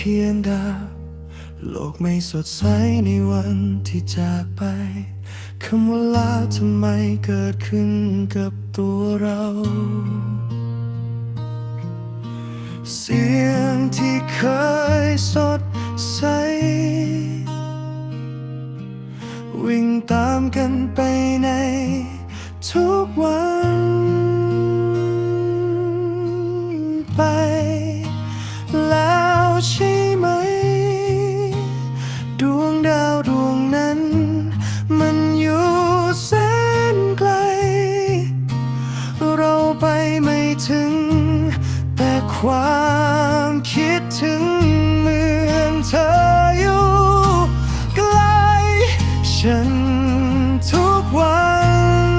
เทียนดาวโลกไม่สดใสในวันที่จากไปคำว่าลาทำไมเกิดขึ้นกับตัวเรา เสียงที่เคยสดใส วิ่งตามกันไปในทุกวัน ถึง แต่ความคิดถึงเหมือนเธออยู่ใกล้ฉันทุกวัน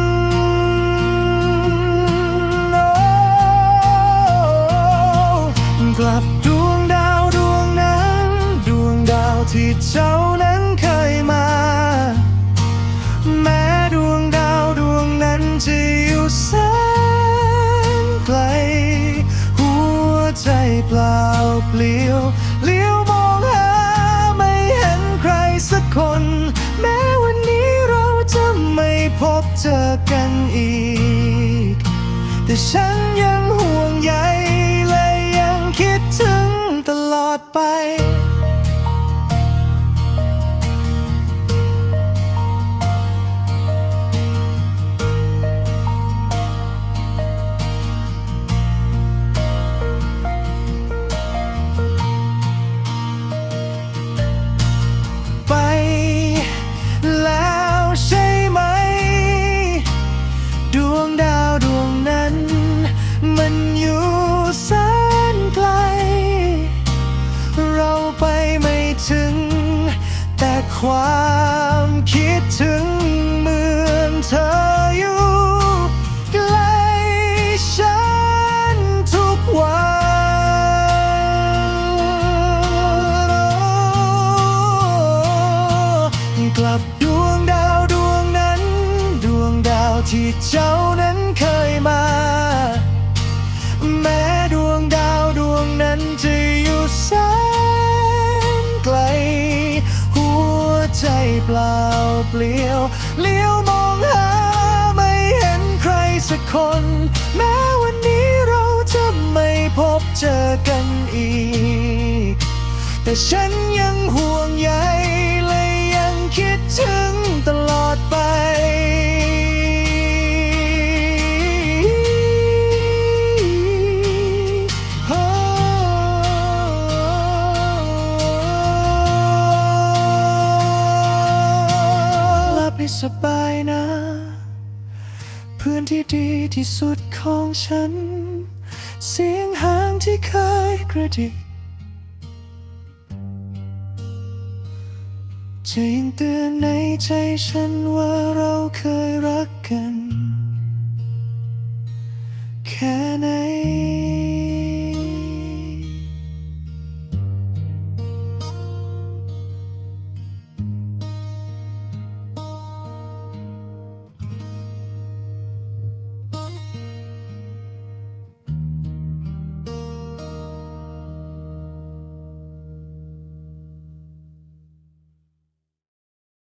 กลับดวงดาวดวงนั้น ดวงดาวที่เจ้า เลี้ยวเลี้ยวมองหาไม่เห็นใครสักคน แม้วันนี้เราจะไม่พบเจอกันอีก แต่ฉันยังห่วงใยและยังคิดถึงตลอดไป ความคิดถึงเหมือนเธออยู่ใกล้ฉันทุกวัน กลับดวงดาวดวงนั้น ดวงดาวที่เจ้า เปล่าเปลี่ยว เลี้ยวมองหาไม่เห็นใครสักคน แม้วันนี้เราจะไม่พบเจอกันอีก แต่ฉันยังห่วงใย สบายนะเพื่อนที่ดีที่สุดของฉัน เสียงหางที่เคยกระดิกจะยังเตือนในใจฉันว่าเราเคยรัก